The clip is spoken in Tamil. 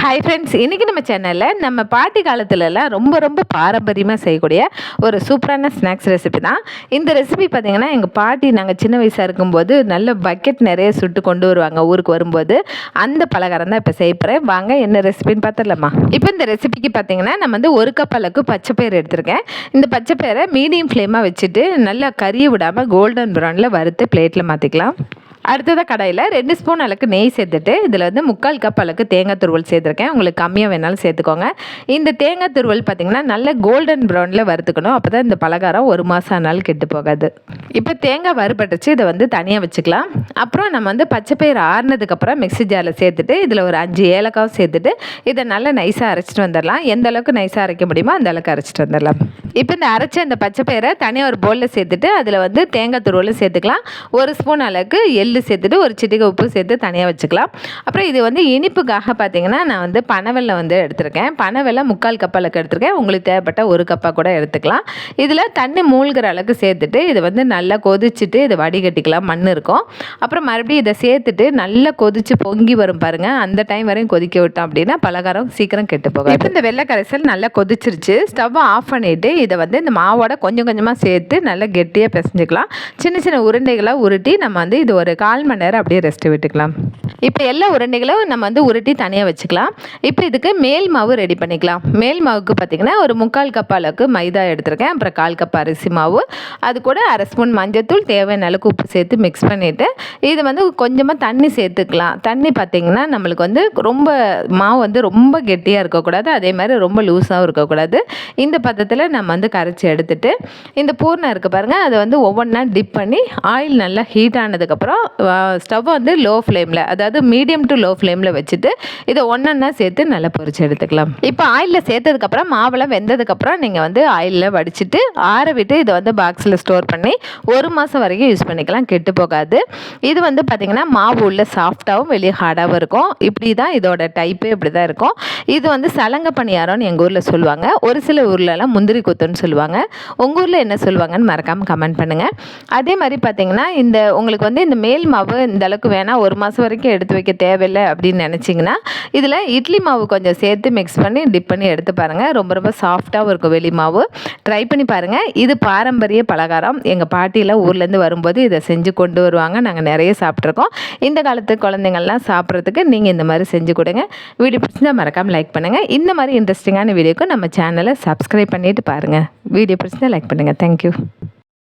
ஹாய் ஃப்ரெண்ட்ஸ் இன்றைக்கி நம்ம சேனலில் நம்ம பாட்டி காலத்துலலாம் ரொம்ப ரொம்ப பாரம்பரியமாக செய்யக்கூடிய ஒரு சூப்பரான ஸ்நாக்ஸ் ரெசிபி தான். இந்த ரெசிபி பார்த்திங்கன்னா எங்கள் பாட்டி நாங்கள் சின்ன வயசாக இருக்கும்போது நல்ல பக்கெட் நிறைய சுட்டு கொண்டு வருவாங்க ஊருக்கு வரும்போது. அந்த பலகாரம் தான் இப்போ செய்யப்படுறேன் வாங்க என்ன ரெசிபின்னு பார்த்துடலாமா இப்போ இந்த ரெசிபிக்கு பார்த்திங்கன்னா நம்ம வந்து ஒரு கப் அளவுக்கு பச்சை எடுத்திருக்கேன். இந்த பச்சை மீடியம் ஃப்ளேமாக வச்சுட்டு நல்லா கறியை விடாமல் கோல்டன் ப்ரௌனில் வறுத்து பிளேட்டில் மாற்றிக்கலாம் அடுத்ததாக கடையில் ரெண்டு ஸ்பூன் அளவுக்கு நெய் சேர்த்துட்டு இதில் வந்து முக்கால் கப் அளவுக்கு தேங்காய் துருவல் சேர்த்துருக்கேன். உங்களுக்கு கம்மியாக வேணாலும் சேர்த்துக்கோங்க. இந்த தேங்காய் துருவல் பார்த்திங்கன்னா நல்ல கோல்டன் ப்ரௌனில் வறுத்துக்கணும். அப்போ தான் இந்த பலகாரம் ஒரு மாதம் ஆனாலும் கெட்டு போகாது. இப்போ தேங்காய் வறுபட்டுச்சு இதை வந்து தனியாக வச்சுக்கலாம். அப்புறம் நம்ம வந்து பச்சை பயிர் ஆறுனதுக்கப்புறம் மிக்ஸி ஜாரில் சேர்த்துட்டு இதில் ஒரு அஞ்சு ஏலக்காவும் சேர்த்துட்டு இதை நல்லா நைஸாக அரைச்சிட்டு வந்துடலாம். எந்த அளவுக்கு நைஸாக அரைக்க முடியுமோ அந்த அளவுக்கு அரைச்சிட்டு வந்துடலாம். இப்போ இந்த அரைச்ச இந்த பச்சை பயிரை தனியாக ஒரு பவுலில் சேர்த்துட்டு அதில் வந்து தேங்காய் துருவலும் சேர்த்துக்கலாம். ஒரு ஸ்பூன் அளவுக்கு எள்ளு சேர்த்துட்டு ஒரு சிட்டிகை உப்பு சேர்த்து தனியாக வச்சுக்கலாம். அப்புறம் இது வந்து இனிப்புக்காக பார்த்தீங்கன்னா நான் வந்து பனவெல்லை வந்து எடுத்திருக்கேன். பனவெல்லை முக்கால் கப் அளவுக்கு எடுத்திருக்கேன். உங்களுக்கு தேவைப்பட்ட ஒரு கப்பாக கூட எடுத்துக்கலாம். இதில் தண்ணி மூழ்கிற அளவுக்கு சேர்த்துட்டு இதை வந்து நல்லா கொதிச்சுட்டு இதை வடிகட்டிக்கலாம். மண் இருக்கும். அப்புறம் மறுபடியும் இதை சேர்த்துட்டு நல்லா கொதிச்சு பொங்கி வரும் பாருங்கள் அந்த டைம் வரையும் கொதிக்க விட்டோம் அப்படின்னா பலகாரம் சீக்கிரம் கெட்டு போகும் இப்போ இந்த வெள்ளை கரைசல் நல்லா கொதிச்சிருச்சு. ஸ்டவ்வை ஆஃப் பண்ணிவிட்டு இதை வந்து இந்த மாவோட கொஞ்சம் கொஞ்சமாக சேர்த்து நல்லா கெட்டியாக பிசைஞ்சுக்கலாம். சின்ன சின்ன உருண்டைகளாக உருட்டி நம்ம வந்து இது ஒரு கால் மணி நேரம் அப்படியே ரெஸ்ட் விட்டுக்கலாம். இப்போ எல்லா உருண்டைகளும் நம்ம வந்து உருட்டி தனியாக வச்சுக்கலாம். இப்போ இதுக்கு மேல் மாவு ரெடி பண்ணிக்கலாம். மேல் மாவுக்கு பார்த்திங்கன்னா ஒரு முக்கால் கப் அளவுக்கு மைதா எடுத்திருக்கேன். அப்புறம் கால் கப் அரிசி மாவு. அது கூட அரை ஸ்பூன் மஞ்சத்தூள் தேவையான அளவுக்கு உப்பு சேர்த்து மிக்ஸ் பண்ணிவிட்டு இது வந்து கொஞ்சமாக தண்ணி சேர்த்துக்கலாம். தண்ணி பார்த்திங்கன்னா நம்மளுக்கு வந்து ரொம்ப மாவு வந்து ரொம்ப கெட்டியாக இருக்கக்கூடாது. அதே மாதிரி ரொம்ப லூஸாகவும் இருக்கக்கூடாது. இந்த பதத்தில் நம்ம வந்து கரைச்சி எடுத்துட்டு இந்த பூர்ணம் இருக்குது பாருங்கள் அதை வந்து ஒவ்வொன்றா டிப் பண்ணி ஆயில் நல்லா ஹீட் ஆனதுக்கப்புறம் ஸ்டவ் வந்து லோ ஃப்ளேமில் அதாவது மீடியம் டு லோ ஃப்ளேமில் வச்சுட்டு இதை ஒன்றா சேர்த்து நல்லா பொறிச்சு எடுத்துக்கலாம். இப்போ ஆயிலில் சேர்த்ததுக்கப்புறம் மாவெல்லாம் வெந்ததுக்கப்புறம் நீங்கள் வந்து ஆயிலில் வடிச்சிட்டு ஆற விட்டு இதை வந்து பாக்ஸில் ஸ்டோர் பண்ணி ஒரு மாதம் வரைக்கும் யூஸ் பண்ணிக்கலாம். கெட்டு போகாது. இது வந்து பார்த்திங்கன்னா மாவு உள்ள சாஃப்டாகவும் வெளியே ஹார்டாகவும் இருக்கும். இப்படி தான் இதோட டைப்பே இப்படி தான் இருக்கும். இது வந்து சலங்க பணியாரம்னு எங்கள் ஊரில் சொல்லுவாங்க. ஒரு சில ஊர்லலாம் முந்திரி கொத்துன்னு சொல்லுவாங்க. உங்கள் ஊரில் என்ன சொல்லுவாங்கன்னு மறக்காமல் கமெண்ட் பண்ணுங்கள் அதே மாதிரி பார்த்திங்கன்னா இந்த உங்களுக்கு வந்து இந்த மேல் மாவு இந்த அளவுக்கு வேணால் ஒரு மாதம் வரைக்கும் எடுத்து வைக்க தேவையில்லை அப்படின்னு நினச்சிங்கன்னா இதில் இட்லி மாவு கொஞ்சம் சேர்த்து மிக்ஸ் பண்ணி டிப் பண்ணி எடுத்து பாருங்கள் ரொம்ப ரொம்ப சாஃப்டாகவும் இருக்கும் வெளி மாவு. ட்ரை பண்ணி பாருங்கள் இது பாரம்பரிய பலகாரம். எங்கள் பாட்டியில் ஊர்லேருந்து வரும்போது இதை செஞ்சு கொண்டு வருவாங்க. நாங்கள் நிறைய சாப்பிட்ருக்கோம் இந்த காலத்து குழந்தைங்கள்லாம் சாப்பிட்றதுக்கு நீங்கள் இந்த மாதிரி செஞ்சு கொடுங்க. வீடியோ பிடிச்சிருந்தால் மறக்காமல் லைக் பண்ணுங்கள் இந்த மாதிரி இன்ட்ரெஸ்டிங்கான வீடியோக்கு நம்ம சேனலை சப்ஸ்கிரைப் பண்ணிவிட்டு பாருங்கள் வீடியோ பிடிச்சிருந்தால் லைக் பண்ணுங்கள் தேங்க்யூ